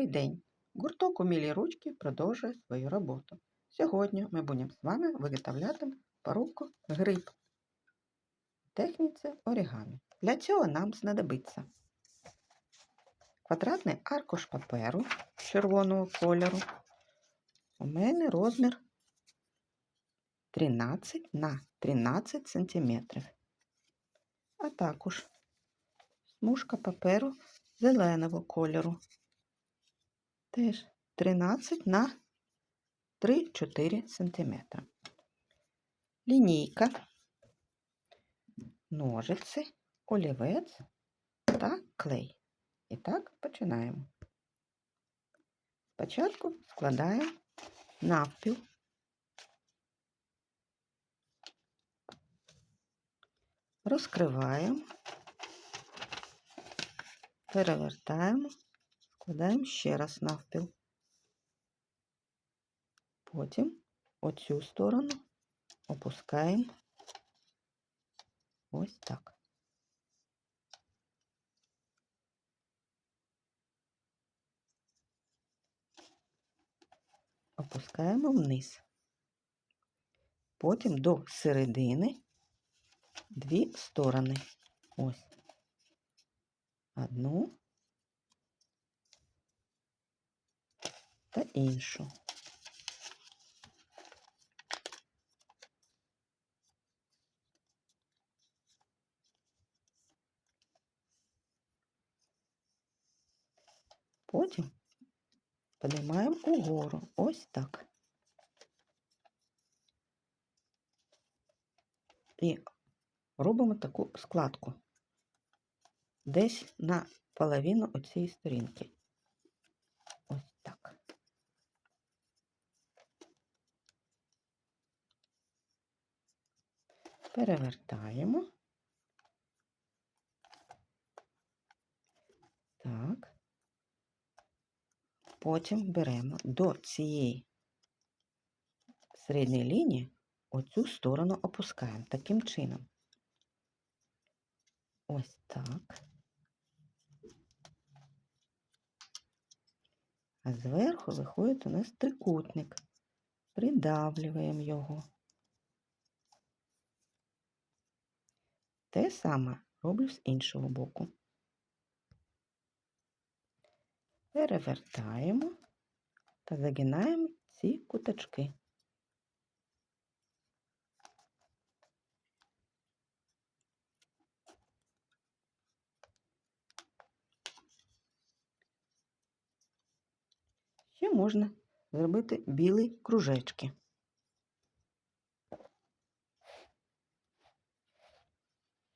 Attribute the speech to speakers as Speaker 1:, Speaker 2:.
Speaker 1: Добрий день! Гурток «Умілі ручки» продовжує свою роботу. Сьогодні ми будемо з вами виготовляти поробку гриб в техніці орігамі. Для цього нам знадобиться квадратний аркуш паперу червоного кольору. У мене розмір 13 на 13 см. А також смужка паперу зеленого кольору. Теж 13 на 3-4 см. Лінійка, ножиці, олівець та клей. І так починаємо. Спочатку складаємо навпіл. Розкриваємо, перевертаємо, складаємо ще раз навпіл. Потім оцю сторону опускаємо ось так. Опускаємо вниз. Потім до середини дві сторони. Ось. Одну та іншу. Потім піднімаємо угору. Ось так. І робимо таку складку десь на половину оцієї сторінки. Ось так. Перевертаємо. Так. Потім беремо до цієї середньої лінії оцю сторону опускаємо таким чином. Ось так. А зверху виходить у нас трикутник. Придавлюємо його. Те саме роблю з іншого боку. Перевертаємо та загинаємо ці куточки. Ще можна зробити білі кружечки.